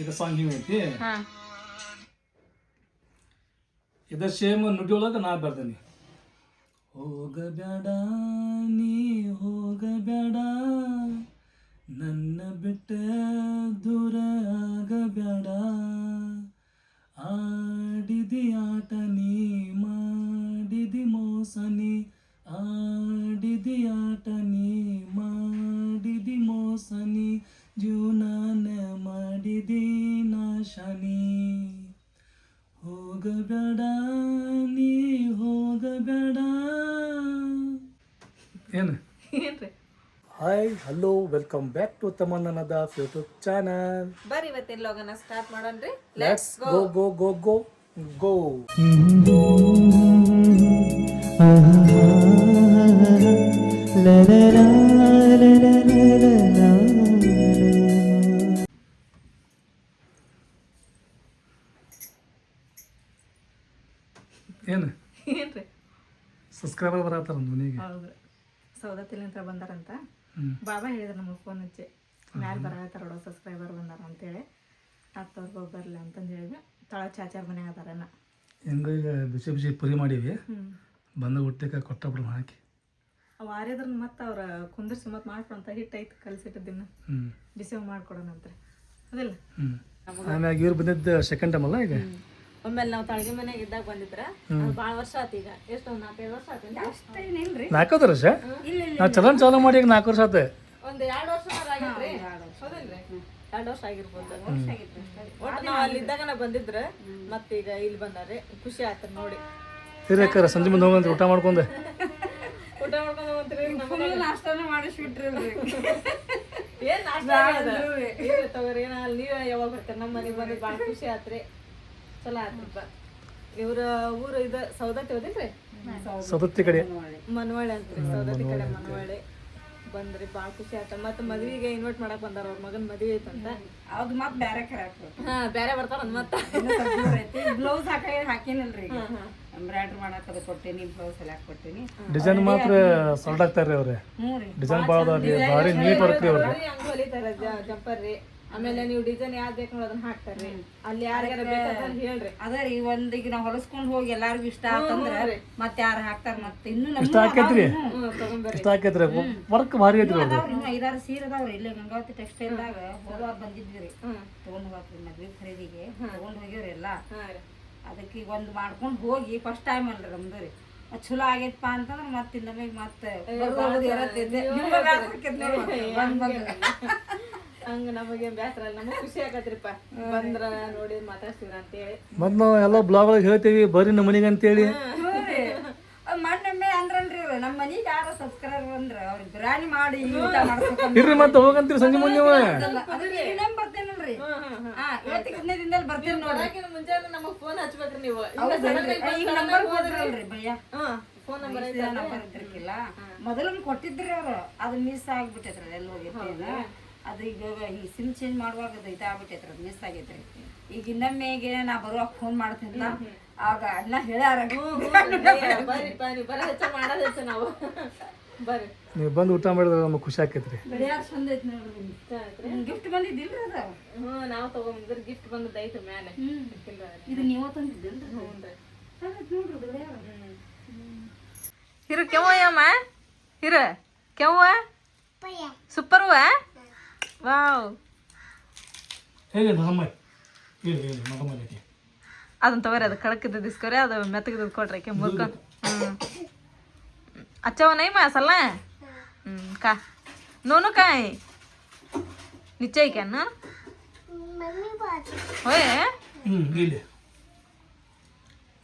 ಇದು ಸಾಂಗ್ ಹಿಂಗೈತಿ ಹಾ. ಇದ ಸೇಮ್ ನುಡಿಯೊಳಗೆ ನಾ ಬರ್ದೇನಿ. ಹೋಗಬೇಡ ನೀ ಹೋಗಬೇಡ. ನನ್ನ ಬಿಟ್ಟ ದೂರ ಆಗಬೇಡ. ಆಡಿದಿ ಆಟ ನೀ ಮಾಡಿದಿ ಮೋಸ ನೀ ವೆಲ್ಕಮ್ ಬ್ಯಾಕ್ ಟು ತಮನ್ನನದ ಯೂಟ್ಯೂಬ್ ಚಾನಲ್ ಬರಿ ಇವತ್ತಿನ ಲೋಗನ ಸ್ಟಾರ್ಟ್ ಮಾಡೋಣ್ರಿ. ಲೆಟ್ಸ್ ಗೋ ಗೋ ಗೋ ಗೋ ಗೋ ಏನು ಏನ್ರಿ? ಸಬ್ಸ್ಕ್ರೈಬರ್ ಬರತ್ತಾರ ಮನೆಗೆ? ಹೌದು. ಸೌದತ್ತಿಲಿಂತ್ರ ಬಂದಾರಂತ. ಬಾಬಾ ಹೇಳಿದ್ರು ನಮಗೆ ಫೋನ್ ಹಚ್ಚಿ. ಮ್ಯಾಲೆ ಬರತ್ತಾರ ನೋಡೋ ಸಬ್ಸ್ಕ್ರೈಬರ್ ಬಂದಾರ ಅಂತೇಳಿ. ಹತ್ತವ್ರಿಗೆ ಹೋಗಿ ಬರಲಿ ಅಂತಂದು ಹೇಳಿದ್ವಿ. ತಳ ಚಾಚಾರ ಮನ್ಯಾಗ ಅದಾರನ್ನ ಹೆಂಗ ಈಗ ಬಿಸಿ ಬಿಸಿ ಪುರಿ ಮಾಡೀವಿ. ಬಂದು ಹೊಟ್ಟೆಗೆ ಕೊಟ್ಟಬಿಡು ಹಾಕಿ. ಅವು ಆರ್ಯದ್ರ ಮತ್ತೆ ಅವ್ರ ಕುಂದರ್ಸಿ ಮತ್ತೆ ಮಾಡ್ಕೊಂತ ಹಿಟ್ಟು ಐತೆ ಕಲ್ಸಿಟ್ಟಿದ್ದಿನ ಬಿಸಿ ಮಾಡ್ಕೊಡೋಣ ಅಂತಾರೆ ಅದಿಲ್ಲ ಆಮ್ಯಾಗ ಇವ್ರು ಬಂದಿದ್ದ ಸೆಕೆಂಡ್ ಟೈಮ್ ಅಲ್ಲ ಈಗ? ಒಮ್ಮೆಲೆ ನಾವು ತಳಗಿ ಮನೆಗೆ ಇದ್ದಾಗ ಬಂದಿದ್ರ ಭಾಳ ವರ್ಷ ಆತ ಈಗ. ಎಷ್ಟು ಒಂದು ನಾಲ್ಕೈದು ವರ್ಷ? ಆತೇನ್ರಿ ನಾಲ್ಕು ವರ್ಷ ನಾವು ಚಲನ್ ಚಾಲೂ ಮಾಡಿ ಈಗ ನಾಲ್ಕು ವರ್ಷ ಆತ. ಒಂದು ಎರಡು ವರ್ಷ ಆಗಿದ್ರಿ ಎರಡು ವರ್ಷ. ಆಗಿರ್ಬೋದು. ಒಟ್ಟು ನಾವು ಅಲ್ಲಿ ಇದ್ದಾಗ ನಾ ಬಂದಿದ್ರ ಮತ್ತೀಗ ಇಲ್ಲಿ ಬಂದಾರೆ. ಖುಷಿ ಆತ ನೋಡಿ. ಹಿರಿಯಕ್ಕರ ಸಂಜೆ ಮುಂದೆ ಹೋಗಂತ ಊಟ ಮಾಡ್ಕೊಂಡೆ. ಊಟ ಮಾಡ್ಕೊಂಡು ಹೋಗ್ತೀರಿ ನಾಷ್ಟಾನ ಮಾಡಿಸ್ಬಿಟ್ರಲ್ರಿ. ಏನ್ ನಾಷ್ಟಾ ತಗೋರಿ ಏನ ಅಲ್ಲಿ ನೀವೇ ಯಾವಾಗ ಬರ್ತಾರೆ? ನಮ್ಮ ಮನೆಗೆ ಬಂದು ಭಾಳ ಖುಷಿ ಆತ್ರಿ. ಚಲೋ ಆತಪ್ಪ ಇವ್ರ ಊರು ಇದು ಸೌದತ್ತಿ ಹೋದಿಲ್ರಿ? ಸೌದತ್ತಿ ಕಡೆ. ಮನವಳ್ಳಿ ಅಂತ್ರಿ ಸೌದತ್ತಿ ಕಡೆ ಮನವಳ್ಳಿ ಬಂದ್ರಿ ಭಾಳ ಖುಷಿ ಆಯ್ತ ಮತ್ತೆ ಮದ್ವಿಗೆ ಇನ್ವೈಟ್ ಮಾಡಕ್ ಬಂದಾರ ಅವ್ರ ಮಗನ್ ಮದ್ವಿ ಐತಂತ. ಅವಾಗ ಮತ್ ಬ್ಯಾರೆ ಕರಾಕ್ ಹಾ ಬೇರೆ ಬರ್ತಾರ ಮತ್ತ. ಐತಿ. ಬ್ಲೌಸ್ ಹಾಕಿ ಹಾಕಿನಲ್ರಿ ಎಂಬ್ರಾಯ್ಡ್ರಿ ಮಾಡಕ್ ಅದು ಕೊಟ್ಟೇನಿ ಬ್ಲೌಸ್ ಎಲ್ಲ ಕೊಟ್ಟೇನಿ ಡಿಸೈನ್ ಮಾತ್ರ ಸಾಲ್ಟ್ ಆಗ್ತಾರ್ರಿ ಅವ್ರೆ. ಡಿಸೈನ್ ಭಾಳ ಭಾರಿ ನೀಟ್ ವರ್ಕ್ ರೀ ಹೊಲಿತಾರ ಜಂಪರ್ ರೀ ಆಮೇಲೆ ನೀವು ಡಿಸೈನ್ ಯಾವ್ದು ಬೇಕು ಅದನ್ನ ಹಾಕ್ತಾರೆ. ಅಲ್ಲಿ ಯಾರಿಗಾರ ಬೇಕಾದ್ರೆ ಹೇಳ್ರಿ. ಅದ ರೀ ಒಂದ್ ಈಗ ನಾವು ಹೊಲಸ್ಕೊಂಡ್ ಹೋಗಿ ಎಲ್ಲಾರ್ಗು ಇಷ್ಟ ಆತಂದ್ರ ಮತ್ತೆ ಯಾರು ಹಾಕ್ತಾರ ಮತ್ತೆ ಇನ್ನು ಇಷ್ಟ ಆಕೈತ್ರಿ? ಹ್ಮ್ ಇಷ್ಟ ಆಕೈತ್ರಿ? ವರ್ಕ್ ಭಾರಿ ಐತ್ರಿ ಇನ್ನು ಐದಾರು ಸೀರೆ ಅದಾವ್ರಿ. ಇಲ್ಲೇ ಗಂಗಾವತಿ ಟೆಕ್ಸ್ಟೈಲ್ದಾಗ ಹೋದವಾರ ಬಂದಿದ್ವಿ ರೀ. ತಗೊಂಡ್ ಹೋಗ್ರಿ ಮದ್ವೆ ಖರೀದಿಗೆ. ತಗೊಂಡ್ ಹೋಗ್ಯವ್ರಿ ಎಲ್ಲ. ಅದಕ್ಕೆ ಈಗ ಒಂದು ಮಾಡ್ಕೊಂಡು ಹೋಗಿ ಫಸ್ಟ್ ಟೈಮ್ ಅಲ್ರಿ ನಮ್ದು ರೀ. ಚಲೋ ಆಗೈತಪ್ಪ ಅಂತಂದ್ರ ಮತ್ತೆ ನಮಗೆ ಮತ್ತೆ ನಿಮ್ಗೆ. ಹಂಗ ನಮಗೆ ಬೇಸರ ಇಲ್ಲ ಖುಷಿ ಆಗತ್ರಿಪ್ಪ ಬಂದ್ರ ನೋಡಿ ಮಾತಾಡ್ಸಿದ್ರ ಅಂತೇಳಿ. ಮತ್ತು ನಾವು ಎಲ್ಲ ಬ್ಲಾಗ್ ಒಳಗೆ ಹೇಳ್ತೀವಿ ಬರ್ರಿ ನಮ್ಮ ಮನೆಗೆ ಅಂತೇಳಿ. ಮೊನ್ನೆ ಅಂದ್ರಲ್ರಿ ಇವ್ರು. ನಮ್ಮ ಮನಿಗೆ ಯಾರ ಸಬ್ಸ್ಕ್ರೈಬರ್ ಅಂದ್ರ ಅವ್ರಿಗೆ ಬಿರಿಯಾನಿ ಮಾಡಿ ಊಟ ಇರ್ರಿ ಮತ್ತೆ ಹೋಗಂತೀರಿ ಸಂಜೆ ಮುಂದೆ ನೀವು ಅದಕ್ಕೆ ಇನ್ನೊಮ್ಮೆ ಬರ್ತೇನಲ್ರಿ. ಹಾ ಇವತ್ತಿಗೆ ಹದಿನೈದು ದಿನದಲ್ಲಿ ಬರ್ತೇನೆ ನೋಡ್ರಿ. ಮುಂಜಾನೆ ನಮಗ್ ಫೋನ್ ಹಚ್ಬೇಕ್ರಿ ನೀವು. ಈಗ ನಂಬರ್ ಭಯ್ಯ. ಫೋನ್ ನಂಬರ್ ನಂಬರ್ ಇದ್ರಕ್ಕಿಲ್ಲ ಮೊದಲೊಮ್ಮೆ ಕೊಟ್ಟಿದ್ರಿ ಅವ್ರು. ಅದು ಮಿಸ್ ಆಗ್ಬಿಟ್ಟೈತ್ರಿ ಎಲ್ಲ ಹೋಗೈತಿ ಅದು ಈಗ ಈ ಸಿಮ್ ಚೇಂಜ್ ಮಾಡುವಾಗ ಅದು ಇದಾಗ್ಬಿಟ್ಟೈತ್ರಿ ಅದು ಮಿಸ್ ಆಗೈತ್ರಿ ಈಗ ಇನ್ನೊಮ್ಮೆಗೆ ನಾ ಬರುವಾಗ ಫೋನ್ ಮಾಡ್ತೀನಿಲ್ಲ ಆಗ ಅಣ್ಣ ಹೇಳ್ಯಾರ. ನಾವು. ಬಂದು ಊಟ ಮಾಡಿದ್ರೆ ನಮಗೆ ಖುಷಿ ಆಕೈತ್ರಿ ಗಿಫ್ಟ್ ಬಂದಿದ್ದಿಲ್ರಿ ಅದ? ನಾವು ನಾವ್ ತಗೊಂಡಿದ್ರ ಗಿಫ್ಟ್ ಬಂದದ್ದು ಐತಿ ಮ್ಯಾಲೆ. ಇದು ನೀವು ತಂದಿದ್ದಿಲ್ರಿ? ನೋಡ್ರಿ ಬೆಳೆಯಾರ ಹಿರು ಯಮ್ಮ? ಹಿರು ಕೆವ್ವ? ಸೂಪರ್ವ వావ్ ಹೇಳಿ ಮಗಮ್ಮ ಹೇಳಿ ಹೇಳಿ ಮಗಮ್ಮ ಅದಕ್ಕೆ ಅದನ್ನ ತಗೋರಿ ಅದು ಕಡಕ್ಕದ ದಿಸ್ಕೋರಿ ಅದು ಮೆತ್ತಗದ ಕೊಡ್ರಿ ಆಕೆ ಮುರ್ಕೊಂಡು ಹ್ಞೂ ಅಚ್ಚವ ನೈಮ ಸಲ್ಲ ಹ್ಞೂ ಕಾ ನೋನು ಕಾಯಿ ನಿಚ್ಚ ಐಕ್ಯಾನ ಹೋಯ್ ಹ್ಞೂ ಇಲ್ಲಿ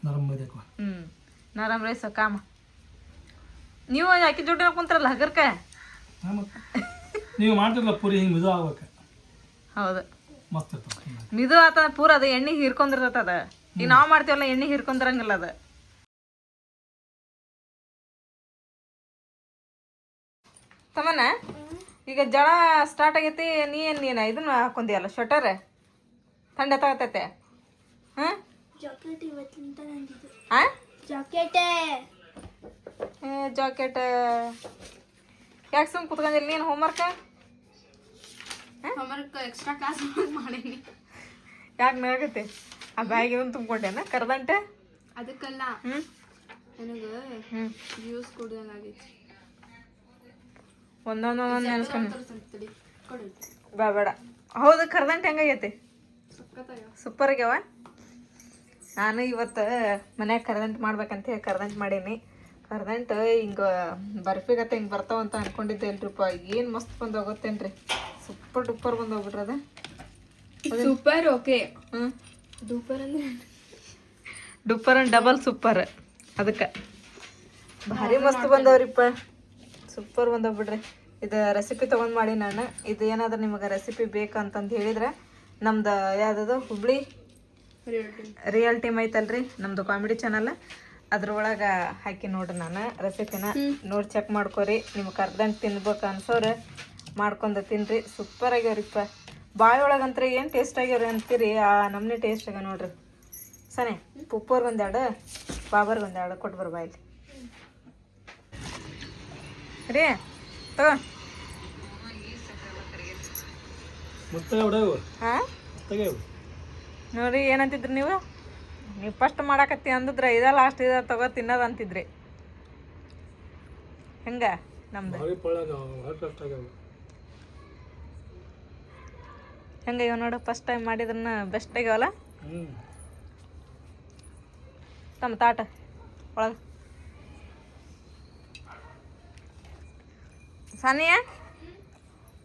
ನರಮ್ ಬೈದಕ್ಕ ಹ್ಞೂ ನರಮ್ ರೈಸ ಕಾಮ ನೀವು ಯಾಕೆ ಜೋಡಿ ಕುಂತಾರಲ್ಲ ಹಗರ್ಕ ನೀವು ಮಾಡ್ತಿರಲ್ಲ ಪೂರಿ ಹಿಂಗೆ ಮಿದು ಆಗ್ಬೇಕು. ಹೌದು. ಮಸ್ತ್ ಇರ್ತದೆ. ಮಿದು ಆತ ಪೂರ ಅದು ಎಣ್ಣೆ ಹೀರ್ಕೊಂಡಿರ್ತದ ಅದ. ಈಗ ನಾವು ಮಾಡ್ತೀವಲ್ಲ ಎಣ್ಣೆ ಹೀರ್ಕೊಂಡಿರಂಗಿಲ್ಲ ಅದು. ತಮ್ಮನ ಈಗ ಜಳ ಸ್ಟಾರ್ಟ್ ಆಗೈತಿ ನೀ ಏನು ನೀನು ಇದನ್ನ ಹಾಕೊಂದಿಯಲ್ಲ ಸ್ವೆಟರ್ ಥಂಡೆ ತಗತೈತೆ. ಹಾಂ? ಹಾಂ? ಜಾಕೆಟೇ ಜಾಕೆಟ್ ಯಾಕೆ ಸುಮ್ ಕುತ್ಕೊಂಡಿಲ್ಲ ನೀನು ಹೋಮ್ವರ್ಕ ಹೋಮ್ವರ್ಕ್ ಎಕ್ಸ್ಟ್ರಾ ಕ್ಲಾಸ್ ಮಾಡೀನಿ. ಯಾಕೆ ನಗತ್ತೆ ಆ ಬ್ಯಾಗ್ ಏನು ತುಂಬ್ಕೊಂಡೇನ ಕರ್ದಂಟೆ ಅದಕ್ಕಲ್ಲ. ನನಗೆ ಜ್ಯೂಸ್ ಕುಡ್ದಂಗಾಗೈತಿ. ಒಂದೊಂದು ಒಂದೊಂದು ನೆನ್ಸ್ಕೊಂಡು ಬೇಡ. ಹೌದು ಕರ್ದಂಟೆ ಹೆಂಗಾಗೈತಿ ಸೂಪರ್ ಆಗ್ಯಾವ? ನಾನು ಇವತ್ತು ಮನ್ಯಾಗ ಕರ್ದಂಟ್ ಮಾಡ್ಬೇಕಂತ ಹೇಳಿ ಕರ್ದಂಟ್ ಮಾಡೀನಿ. ಕರ್ದಂಟ್ ಹಿಂಗೆ ಬರ್ಫಿಗತ್ತೆ ಹಿಂಗೆ ಬರ್ತಾವಂತ ಅನ್ಕೊಂಡಿದ್ದೆ ಅಲ್ರಿಪ್ಪ ಏನು ಮಸ್ತ್ ಬಂದು ಹೋಗುತ್ತೇನ್ರಿ ಸೂಪರ್ ಡೂಪರ್ ಬಂದೋಗ್ಬಿಟ್ರೆ ಅದೇ ಸೂಪರ್ ಓಕೆ. ಡೂಪರ್ ಅಂದ್ರೆ ಡೂಪರ್ ಅಂಡ್ ಡಬಲ್ ಸೂಪರ್ ಅದಕ್ಕೆ. ಭಾರಿ ಮಸ್ತ್ ಬಂದವ್ರಿಪ್ಪ. ಸೂಪರ್ ಬಂದೋಗ್ಬಿಡ್ರಿ ಇದು ರೆಸಿಪಿ ತೊಗೊಂಡು ಮಾಡಿ ನಾನು. ಇದು ಏನಾದರೂ ನಿಮಗೆ ರೆಸಿಪಿ ಬೇಕಂತಂದು ಹೇಳಿದ್ರೆ ನಮ್ದು ಯಾವುದದು? ಹುಬ್ಳಿ? ರಿಯಲ್ ಟೀಮ್ ಐತಲ್ರಿ ನಮ್ಮದು ಕಾಮಿಡಿ ಚಾನಲ್ ಅದ್ರೊಳಗೆ ಹಾಕಿ ನೋಡ್ರಿ ನಾನು ರೆಸಿಪಿನ ನೋಡಿ ಚೆಕ್ ಮಾಡ್ಕೊರಿ. ನಿಮ್ಗೆ ಕರ್ದಂಗೆ ತಿನ್ಬೇಕು ಅನ್ಸೋರು. ಮಾಡ್ಕೊಂಡು ತಿನ್ರಿ. ಸೂಪರ್ ಆಗ್ಯಾವ್ರಿಪ್ಪ. ಬಾಯಿ ಒಳಗಂತ್ರ ಏನು ಟೇಸ್ಟ್ ಆಗ್ಯಾವ್ರಿ ಅಂತೀರಿ? ಆ ನಮ್ನೆ ಟೇಸ್ಟ್ ಆಗ್ಯಾವ ನೋಡ್ರಿ. ಸನೆ ಪುಪ್ಪೋರ್ಗೆ ಒಂದೆರಡು ಬಾಬರ್ಗೆ ಒಂದೆರಡು ಕೊಟ್ಬರ್ ಇಲ್ಲಿ. ರೀ ತಗೋ. ನೋಡ್ರಿ ಏನಂತಿದ್ರಿ ನೀವು? ನೀವು ಫಸ್ಟ್ ಮಾಡಾಕತ್ತಿ ಅಂದಿದ್ರೆ ಇದ ಲಾಸ್ಟ್ ಇದ ತಗೋ ತಿನ್ನೋದು ಅಂತಿದ್ರಿ. ಹೆಂಗ ನಮ್ದು ಭಾರಿ ಪಳ್ಳ ಭಾಳ ಕಷ್ಟ ಆಗ್ಯಾವ ಹೆಂಗ ಇವ ನೋಡು ಫಸ್ಟ್ ಟೈಮ್ ಮಾಡಿದ್ರನ್ನ ಬೆಸ್ಟ್ ಆಗ್ಯಾವಲ್ಲ ತಮ್ಮ ತಾಟ, ಒಳಗೆ. ಸಾನಿಯಾ?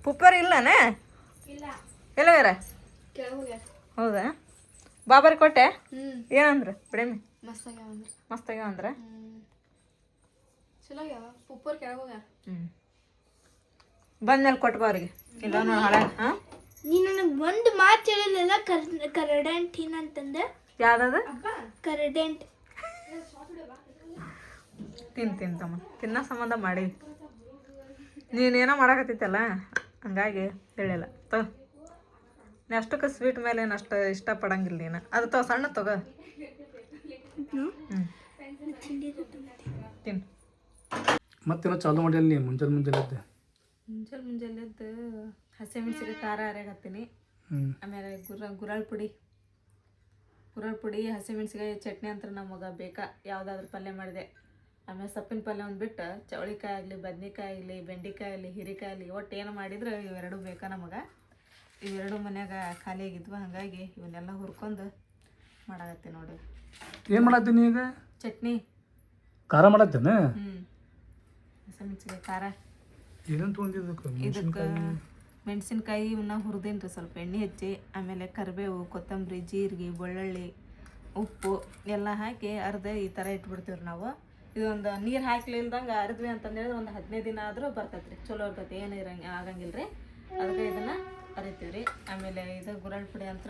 ಪುಪ್ಪರ್ ಇಲ್ಲನ? ಇಲ್ಲ ಎಲ್ಲ ಇರ ಕೆಳಗೆ ಹೌದಾ? ಬಾಬರ್ ಕೊಟ್ಟೆ? ಏನಂದ್ರ? ಬಿಡಮಿ ಮಸ್ತ್ ಆಗ್ಯಾವ ಅಂದ್ರೆ ಬಂದ್ಮೇಲೆ ಕೊಟ್ಬಾ ಅವ್ರಿಗೆ. ಇಲ್ಲ ನೋಡ ಹಾಂ? ನೀ ನನಗೆ ಒಂದು ಮಾತು ಹೇಳಿಲ್ಲ ಕರ್ ಕರಡೆಂಟ್ ಏನಂತಂದೆ ಯಾವ್ದದ? ಕರಡೆಂಟ್. ತಿನ್ ತಮ್ಮ. ತಿನ್ನೋ ಸಂಬಂಧ ಮಾಡಿ. ನೀನೇನೋ ಮಾಡಕತ್ತಿತ್ತಲ್ಲ? ಹಂಗಾಗಿ ಹೇಳಿಲ್ಲ. ತಗೋ. ನೀ ಅಷ್ಟಕ್ಕೆ ಸ್ವೀಟ್ ಮೇಲೆ ಏನು ಅಷ್ಟು ಇಷ್ಟಪಡಂಗಿಲ್ಲ ನೀನು. ಅದು ತಗೋ ಸಣ್ಣ ತಗೋ. ತಿನ್. ಮತ್ತೇನೋ ಚಾಲು ಮಾಡಿ ನೀ ಮುಂಜಾನೆ ಮುಂಜಾನೆ ಮುಂಜಾನೆ ಮುಂಜಾನೆ ಹಸಿಮೆಣ್ಸಿಗೆ ಖಾರ ಅರ್ಯಾಗತ್ತೀನಿ ಹ್ಞೂ ಆಮೇಲೆ ಗುರ ಗುರಳ್ ಪುಡಿ. ಗುರಳ್ ಪುಡಿ ಹಸಿಮೆಣ್ಸಿಕಾಯಿ ಚಟ್ನಿ ಅಂತ ನಮಗೆ ಬೇಕಾ? ಯಾವುದಾದ್ರೂ ಪಲ್ಯ ಮಾಡಿದೆ. ಆಮೇಲೆ ಸೊಪ್ಪಿನ ಪಲ್ಯ ಒಂದು ಬಿಟ್ಟು ಚೌಳಿಕಾಯಿ ಆಗಲಿ ಬದ್ನಿಕಾಯಿ ಆಗಲಿ ಬೆಂಡೆಕಾಯಿ ಆಗಲಿ ಹೀರೆಕಾಯಿ ಆಗಲಿ ಒಟ್ಟು ಏನು ಮಾಡಿದ್ರೆ ಇವೆರಡು ಬೇಕಾ ನಮಗೆ? ಇವೆರಡು ಮನ್ಯಾಗ ಖಾಲಿ ಆಗಿದ್ವು ಹಾಗಾಗಿ ಇವನ್ನೆಲ್ಲ ಹುರ್ಕೊಂಡು ಮಾಡಾಗತ್ತೆ ನೋಡಿ. ಏನು ಮಾಡತ್ತೀನಿ ಈಗ? ಚಟ್ನಿ. ಖಾರ ಮಾಡತ್ತೇನೆ? ಹ್ಞೂ ಹಸಿಮೆಣ್ಸಿಕಾಯಿ ಖಾರ. ಏನಂತ ಇದಕ್ಕೆ ಮೆಣಸಿನ್ಕಾಯಿ ಇವನ್ನ ಹುರಿದೀನಿ ರೀ ಸ್ವಲ್ಪ ಎಣ್ಣೆ ಹಚ್ಚಿ, ಆಮೇಲೆ ಕರಿಬೇವು, ಕೊತ್ತಂಬರಿ, ಜೀರಿಗೆ, ಬೆಳ್ಳುಳ್ಳಿ, ಉಪ್ಪು ಎಲ್ಲ ಹಾಕಿ ಅರ್ಧ ಈ ಥರ ಇಟ್ಬಿಡ್ತೀವಿ ರೀ ನಾವು ಇದೊಂದು ನೀರು ಹಾಕ್ಲಿಲ್ದಂಗೆ ಅರ್ದ್ವಿ ಅಂತಂದೇಳಿದ್ರೆ ಒಂದು ಹದಿನೈದು ದಿನ ಆದರೂ ಬರ್ತೈತೆ ರೀ ಚಲೋ ಇರ್ತೈತಿ, ಏನು ಇರಂಗ ಆಗಂಗಿಲ್ಲ ರೀ ಅದಕ್ಕೆ ಇದನ್ನು ಅರಿತೀವಿ ರೀ ಆಮೇಲೆ ಇದು ಗುರಳ್ ಪುಡಿ ಅಂತ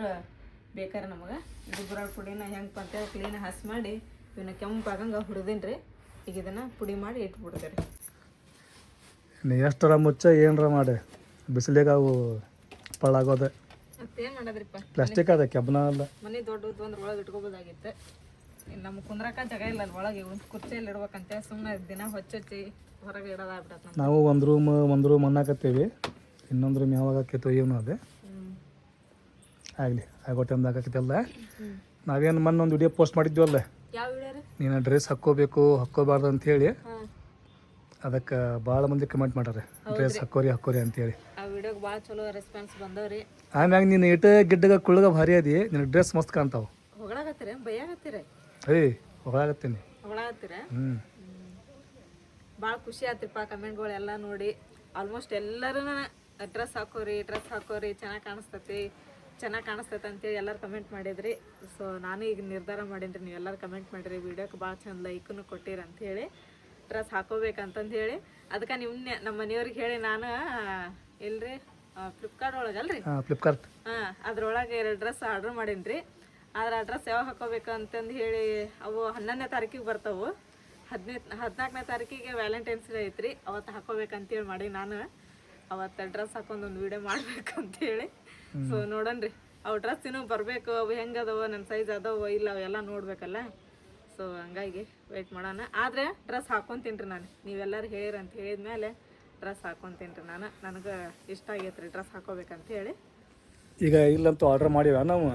ಬೇಕಾರೆ ನಮಗೆ. ಇದು ಗುರಳ್ ಪುಡಿನ ಹೆಂಗೆ ಅಂತೇಳಿ ಕ್ಲೀನ್ ಹಸಿ ಮಾಡಿ ಇವನ್ನ ಕೆಂಪಾಗಂಗೆ ಹುರಿದೀನಿ ರೀ ಈಗ ಇದನ್ನು ಪುಡಿ ಮಾಡಿ ಇಟ್ಬಿಡ್ತೀವಿ ರೀ ಎಷ್ಟರ ಮುಚ್ಚ ಏನರ ಮಾಡಿ? ಬಿಸಿಲಿಗೆ ಅವು ಪಳಾಗೋದೆ. ಮತ್ತೇನು ಮಾಡೋದ್ರಿಪ್ಪ? ಪ್ಲಾಸ್ಟಿಕ್ ಅದ ಕೆಬ್ಬನ ಅಲ್ಲ. ಮನೆ ದೊಡ್ಡದು ಅಂದ್ರೆ ಒಳಗೆ ಇಟ್ಕೋಬೋದಾಗಿತ್ತು. ನಮ್ಗೆ ಕುಂದ್ರಕ ಜಾಗ ಇಲ್ಲ ಅಲ್ಲಿ ಒಳಗೆ ಒಂದು ಕುರ್ಚಿಯಲ್ಲಿ ಇಡ್ಬೇಕಂತೆ ಸುಮ್ಮನೆ ದಿನ ಹೊಚ್ಚೊಚ್ಚಿ ಹೊರಗೆ ಇಡೋದಾಗ್ಬಿಡತ್ತೆ ನಾವು ಒಂದು ರೂಮ್ ಒಂದು ರೂಮ್ ಅನ್ನಕತ್ತೀವಿ. ಇನ್ನೊಂದು ರೂಮ್ ಯಾವಾಗ ಆಕೈತೋ ಏನು ಅದೇ. ಆಗಲಿ ಆಗೋ ಟೈಮ್ ಆಕೈತಲ್ಲ ನಾವೇನು ಮೊನ್ನೆ ಒಂದು ವಿಡಿಯೋ ಪೋಸ್ಟ್ ಮಾಡಿದ್ವಲ್ಲ ನೀನು ಡ್ರೆಸ್ ಹಾಕ್ಕೋಬೇಕು ಹಾಕ್ಕೋಬಾರ್ದು ಅಂತ ಹೇಳಿ ಅದಕ್ಕೆ ಭಾಳ ಮಂದಿ ಕಮೆಂಟ್ ಮಾಡ್ಯಾರ. ಡ್ರೆಸ್ ಹಾಕೋರಿ ಹಾಕೋರಿ ಅಂತೇಳಿ. ಭಾಳ ಚಲೋ ರೆಸ್ಪಾನ್ಸ್ ಬಂದವ್ರಿ. ಆಮ್ಯಾಗ ನೀನು ಇಟ ಗಿಡ್ಡಗ ಕುಳ್ಳಗ ಭಾರಿ ಅದಿ ನಿನ್ನ ಡ್ರೆಸ್ ಮಸ್ತ್ ಕಾಣ್ತಾವ. ಹೊಗಳಾಗತ್ತೀರ? ಬೈಯಾಗತ್ತೀರ? ಏಯ್ ಹೊಗಳಾಗತ್ತೀನಿ. ಹೊಗಳಾಗತ್ತೀರ? ಹ್ಞೂ ಭಾಳ ಖುಷಿ ಆತ್ರಿಪ್ಪ ಕಮೆಂಟ್ಗಳೆಲ್ಲ ನೋಡಿ. ಆಲ್ಮೋಸ್ಟ್ ಎಲ್ಲರೂ ಡ್ರೆಸ್ ಹಾಕೋರಿ ಡ್ರೆಸ್ ಹಾಕೋರಿ ಚೆನ್ನಾಗಿ ಕಾಣಿಸ್ತೈತಿ ಚೆನ್ನಾಗಿ ಕಾಣಿಸ್ತೈತೆ ಅಂತೇಳಿ ಎಲ್ಲರೂ ಕಮೆಂಟ್ ಮಾಡಿದ್ರಿ. ಸೊ ನಾನು ಈಗ ನಿರ್ಧಾರ ಮಾಡೀನಿ ನೀವು ಎಲ್ಲರೂ ಕಮೆಂಟ್ ಮಾಡಿರಿ. ವೀಡಿಯೋಕ್ಕೆ ಭಾಳ ಚಂದ ಲೈಕನ್ನು ಕೊಟ್ಟಿರಿ ಅಂಥೇಳಿ ಡ್ರೆಸ್ ಹಾಕೋಬೇಕಂತಂದು ಹೇಳಿ. ಅದಕ್ಕೆ ನಿಮ್ಮ ನಮ್ಮ ಮನೆಯವ್ರಿಗೆ ಹೇಳಿ ನಾನು ಎಲ್ರಿ ಫ್ಲಿಪ್ಕಾರ್ಟ್ ಒಳಗಲ್ರಿ ಹಾಂ ಫ್ಲಿಪ್ಕಾರ್ಟ್ ಹಾಂ ಅದ್ರೊಳಗೆ ಎರಡು ಡ್ರೆಸ್ ಆರ್ಡ್ರ್ ಮಾಡೀನಿ ರೀ ಆದ್ರೆ ಆ ಡ್ರೆಸ್ ಯಾವಾಗ ಹಾಕೋಬೇಕು ಅಂತಂದು ಹೇಳಿ ಅವು ಹನ್ನೊಂದನೇ ತಾರೀಕಿಗೆ ಬರ್ತಾವು. ಹದಿನೈದು ಹದಿನಾಲ್ಕನೇ ತಾರೀಕಿಗೆ ವ್ಯಾಲೆಂಟೈನ್ಸ್ ಡೇ ಐತ್ರಿ. ಅವತ್ತು ಹಾಕೋಬೇಕಂತೇಳಿ ಮಾಡಿ ನಾನು. ಅವತ್ತು ಡ್ರೆಸ್ ಹಾಕೊಂಡು ಒಂದು ವಿಡಿಯೋ ಮಾಡ್ಬೇಕಂತೇಳಿ. ಸೊ ನೋಡನ್ರಿ. ಅವು ಡ್ರೆಸ್ ಇನ್ನೂ ಬರಬೇಕು ಅವು ಹೆಂಗೆ ಅದಾವ ನನ್ನ ಸೈಜ್ ಅದಾವ ಇಲ್ಲ ಅವೆಲ್ಲ ನೋಡಬೇಕಲ್ಲ. ಸೊ ಹಂಗಾಗಿ ವೆಯ್ಟ್ ಮಾಡೋಣ. ಆದರೆ ಡ್ರೆಸ್ ಹಾಕೊತೀನಿ ರೀ ನಾನು. ನೀವೆಲ್ಲರೂ ಹೇಳಿರಂತ ಅಂತ ಹೇಳಿದ್ಮೇಲೆ ಡ್ರೆಸ್ ಹಾಕೊತೀನಿ ರೀ ನಾನು. ನನಗೆ ಇಷ್ಟ ಆಗೈತೆ ರೀ ಡ್ರೆಸ್ ಹಾಕೋಬೇಕಂತ ಹೇಳಿ. ಈಗ ಇಲ್ಲಂತೂ ಆರ್ಡರ್ ಮಾಡಿವ ನಾವು.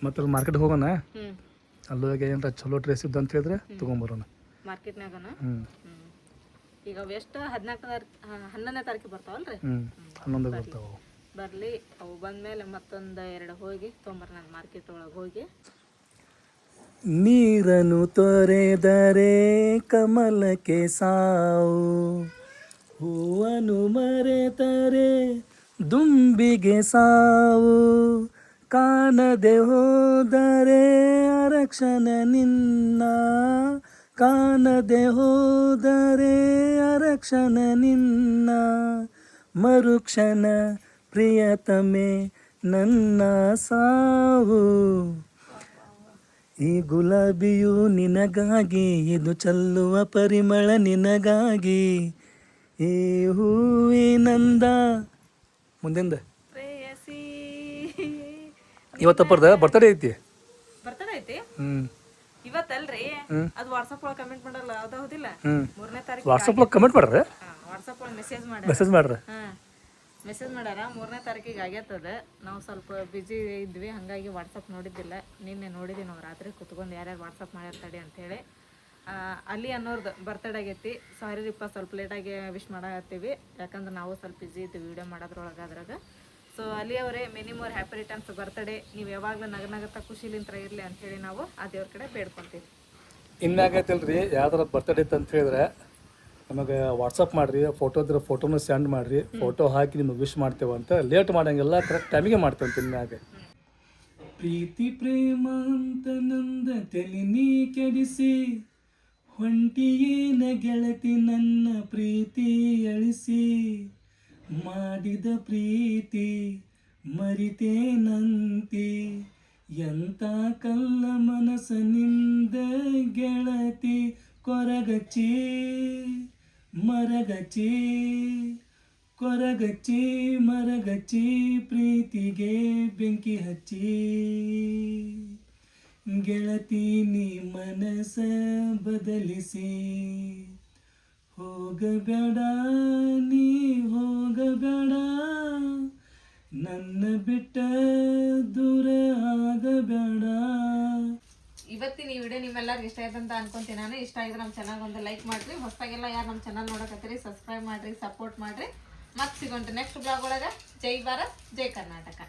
ಮತ್ತೆ ಮಾರ್ಕೆಟ್ಗೆ ಹೋಗೋಣ? ಹ್ಞೂ ಅಲ್ಲೋಗಿ ಏನಾರ ಚಲೋ ಡ್ರೆಸ್ ಇದ್ದು ಅಂತ ಹೇಳಿದ್ರೆ ತೊಗೊಂಬರೋಣ. ಮಾರ್ಕೆಟ್ನಾಗನ ಹ್ಞೂ ಈಗ ಎಷ್ಟು ಹದಿನಾಲ್ಕನೇ ತಾರೀಕು ಹನ್ನೊಂದನೇ ತಾರೀಕು ಬರ್ತಾವಲ್ರಿ? ಹ್ಞೂ ಹನ್ನೊಂದು ಬರ್ತಾವೆ ಬರಲಿ. ಅವು ಬಂದಮೇಲೆ ಮತ್ತೊಂದು ಎರಡು ಹೋಗಿ ತೊಂಬರ್ ನಾನು ಮಾರ್ಕೆಟ್ ಒಳಗೆ ಹೋಗಿ. ನೀರನ್ನು ತೊರೆದರೆ ಕಮಲಕ್ಕೆ ಸಾವು. ಹೂವನ್ನು ಮರೆತರೆ, ದುಂಬಿಗೆ ಸಾವು ಕಾಣದೆ ಹೋದರೆ ಅರಕ್ಷಣ ನಿನ್ನ. ಕಾಣದೆ ಹೋದರೆ ಅರಕ್ಷಣ ನಿನ್ನ. ಮರುಕ್ಷಣ ಪ್ರಿಯತಮೆ, ನನ್ನ ಸಾವು. ಈ ಗುಲಾಬಿಯು ನಿನಗಾಗಿ, ಇದು ಚಲ್ಲುವ ಪರಿಮಳ ನಿನಗಾಗಿ. ಈ ಹೂವಿನಂದ. ಮುಂದಿಂದ? ಪ್ರೇಯಸಿ. ಬರ್ದ ಬರ್ತಡೇ ಐತಿ? ಬರ್ತಡೇ ಐತಿ? ಹ್ಞೂ ಇವತ್ತಲ್ರಿ? ಅದು ವಾಟ್ಸಪ್ ಒಳಗೆ ಕಮೆಂಟ್ ಮಾಡಲ್ಲ ಯಾವ್ದು ಹೌದಿಲ್ಲ? ಮೂರನೇ ತಾರೀಕು ವಾಟ್ಸಪ್ ಕಮೆಂಟ್ ಮಾಡ್ರಿ. ವಾಟ್ಸಪ್ ಒಳಗೆ ಮೆಸೇಜ್ ಮಾಡಿ ಮೆಸೇಜ್ ಮಾಡ್ರಿ. ಮೆಸೇಜ್ ಮಾಡ್ಯಾರ ಮೂರನೇ ತಾರೀಕಿಗೆ ಆಗೈತದ ನಾವು ಸ್ವಲ್ಪ ಬಿಜಿ ಇದ್ವಿ ಹಾಗಾಗಿ ವಾಟ್ಸಪ್ ನೋಡಿದ್ದಿಲ್ಲ. ನಿನ್ನೆ ನೋಡಿದ್ವಿ ನಾವು ರಾತ್ರಿ ಕುತ್ಕೊಂಡು ಯಾರ್ಯಾರು ವಾಟ್ಸಪ್ ಮಾಡ್ಯಾರ ತಡಿ ಅಂತೇಳಿ. ಅಲ್ಲಿ ಅನ್ನೋರ್ದು ಬರ್ತಡೇ ಆಗೈತಿ. ಸಾರಿ ರೀಪ್ಪ ಸ್ವಲ್ಪ ಲೇಟಾಗಿ ವಿಶ್ ಮಾಡತ್ತೀವಿ ಯಾಕಂದ್ರೆ ನಾವು ಸ್ವಲ್ಪ ಬಿಜಿ ಇದ್ದೀವಿ ವೀಡಿಯೋ ಮಾಡೋದ್ರೊಳಗೆ ಅದ್ರಾಗ ಸೊ ಅಲ್ಲಿ ಅವರೇ ಮಿನಿಮೋರ್ ಹ್ಯಾಪಿ ರಿಟರ್ನ್ಸ್ ಬರ್ತಡೇ ನೀವು ಯಾವಾಗಲೂ ನಗ ನಗತ್ತ ಖುಷಿಲಿಂತ್ರ ಇರಲಿ ಅಂತೇಳಿ ನಾವು ಆ ದೇವ್ರ ಕಡೆ ಬೇಡ್ಕೊಂತೀವಿ. ರೀ ಯಾವ್ದಾರ ಬರ್ತಡೇ ಇತ್ತು ಅಂತ ಹೇಳಿದ್ರೆ ನಮಗೆ ವಾಟ್ಸಪ್ ಮಾಡಿರಿ ಫೋಟೋ ಇದ್ರೆ ಫೋಟೋನು ಸೆಂಡ್ ಮಾಡಿರಿ ಫೋಟೋ ಹಾಕಿ ನಿಮಗೆ ವಿಶ್ ಮಾಡ್ತೇವೆ ಅಂತ ಲೇಟ್ ಮಾಡೋಂಗಿಲ್ಲ ಕರೆಕ್ಟ್ ಟೈಮಿಗೆ ಮಾಡ್ತೇವೆ ಅಂತ ಇನ್ಮ್ಯಾಗ. ಪ್ರೀತಿ ಪ್ರೇಮ ಅಂತ ನಂದ ತಲೆ ನೀ ಕೆಡಿಸಿ ಹೊಂಟಿಯೇನ ಗೆಳತಿ ನನ್ನ ಪ್ರೀತಿ ಅಳಿಸಿ, ಮಾಡಿದ ಪ್ರೀತಿ ಮರಿತೇನಂತಿ ಎಂತ ಕಲ್ಲ ಮನಸ್ಸನಿಂದ ಗೆಳತಿ ಕೊರಗಚ್ಚಿ, ಮರಗಚ್ಚಿ ಕೊರಗಚ್ಚಿ, ಮರಗಚ್ಚಿ ಪ್ರೀತಿಗೆ ಬೆಂಕಿ ಹಚ್ಚಿ. ಗೆಳತಿ, ನೀ ಮನಸ ಬದಲಿಸಿ. ಹೋಗಬೇಡ, ನೀ ಹೋಗಬೇಡ. ನನ್ನ ಬಿಟ್ಟ ದೂರ ಆಗಬೇಡ. ಇವತ್ತಿನ ಈ ವಿಡಿಯೋ ನಿಮ್ಮೆಲ್ಲರಿಗೂ ಇಷ್ಟ ಆಯ್ತು ಅಂತ ಅನ್ಕೊಂತೀನಿ ನಾನು. ಇಷ್ಟ ಆಗಿದ್ರೆ ನಮ್ಮ ಚಾನಲ್ ಒಂದು ಲೈಕ್ ಮಾಡಿರಿ. ಹೊಸದಾಗೆಲ್ಲ ಯಾರು ನಮ್ಮ ಚಾನಲ್ ನೋಡಕತ್ತೀರಿ ಸಬ್ಸ್ಕ್ರೈಬ್ ಮಾಡಿರಿ ಸಪೋರ್ಟ್ ಮಾಡಿರಿ. ಮತ್ತೆ ಸಿಗೋಣ ನೆಕ್ಸ್ಟ್ ಬ್ಲಾಗ್ ಒಳಗೆ. ಜೈ ಭಾರತ್, ಜೈ ಕರ್ನಾಟಕ.